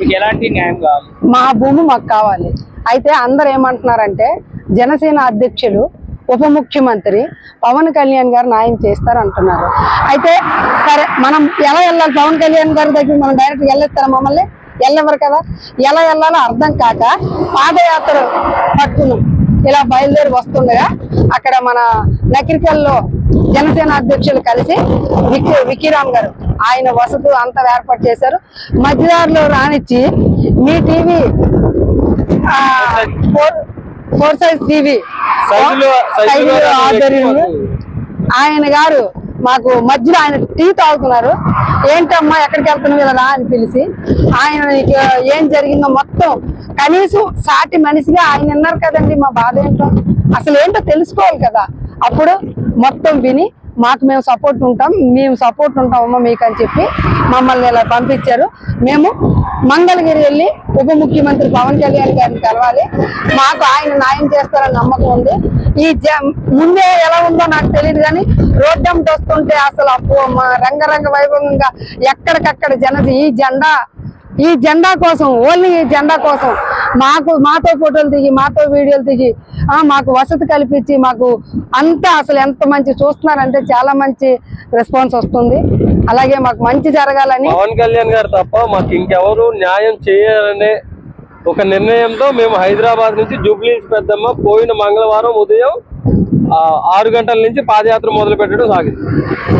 మీకు ఎలాంటి న్యాయం కావాలి? మా భూమి మాకు కావాలి. అయితే అందరు ఏమంటున్నారంటే జనసేన అధ్యక్షులు ఉప ముఖ్యమంత్రి పవన్ కళ్యాణ్ గారు న్యాయం చేస్తారు అంటున్నారు అయితే సరే మనం ఎలా వెళ్ళాలి? పవన్ కళ్యాణ్ గారి దగ్గర మనం డైరెక్ట్ వెళ్ళేస్తారా మమ్మల్ని? వెళ్ళెవరు కదా? ఎలా వెళ్ళాలో అర్థం కాక పాదయాత్ర పట్టును ఇలా బయలుదేరి వస్తుండగా అక్కడ మన నకిరికల్లో జనసేన అధ్యక్షులు కలిసి వికి వికీరామ్ గారు ఆయన వసతు అంతా ఏర్పాటు చేశారు. మధ్యదారిలో రానిచ్చి మీ టీవీ ఫోర్ సైజ్ టీవీ ఆయన గారు మాకు మధ్యలో ఆయన టీ తాగుతున్నారు. ఏంటమ్మా ఎక్కడికి వెళ్తున్నావు ఇలా అని పిలిచి ఆయన ఏం జరిగిందో మొత్తం కనీసం సాటి మనిషిగా ఆయన విన్నారు కదండి మా బాధ ఏంటో. అసలు ఏంటో తెలుసుకోవాలి కదా. అప్పుడు మొత్తం విని మాకు మేము సపోర్ట్ ఉంటాం మేము సపోర్ట్ ఉంటామమ్మా మీకు అని చెప్పి మమ్మల్ని ఇలా పంపించారు. మేము మంగళగిరి వెళ్ళి ఉప ముఖ్యమంత్రి పవన్ కళ్యాణ్ గారిని కలవాలి. మాకు ఆయన న్యాయం చేస్తారని నమ్మకం ఉంది. ఈ ముందే ఎలా ఉందో నాకు తెలియదు కానీ రోడ్డంట వస్తుంటే అసలు అప్పు మా రంగరంగ వైభవంగా ఎక్కడికక్కడ జన ఈ జెండా ఈ జెండా కోసం ఓన్లీ ఈ జెండా కోసం మాకు మాతో ఫోటోలు దిగి మాతో వీడియోలు దిగి మాకు వసతి కల్పించి మాకు అంతా అసలు ఎంత మంచి చూస్తున్నారంటే చాలా మంచి రెస్పాన్స్ వస్తుంది. అలాగే మాకు మంచి జరగాలని పవన్ కళ్యాణ్ గారు తప్ప మాకు ఇంకెవరు న్యాయం చేయాలనే ఒక నిర్ణయంతో మేము హైదరాబాద్ నుంచి జూబ్లీస్ పెద్దమ్మ పోయిన మంగళవారం ఉదయం ఆరు గంటల నుంచి పాదయాత్ర మొదలు పెట్టడం సాగింది.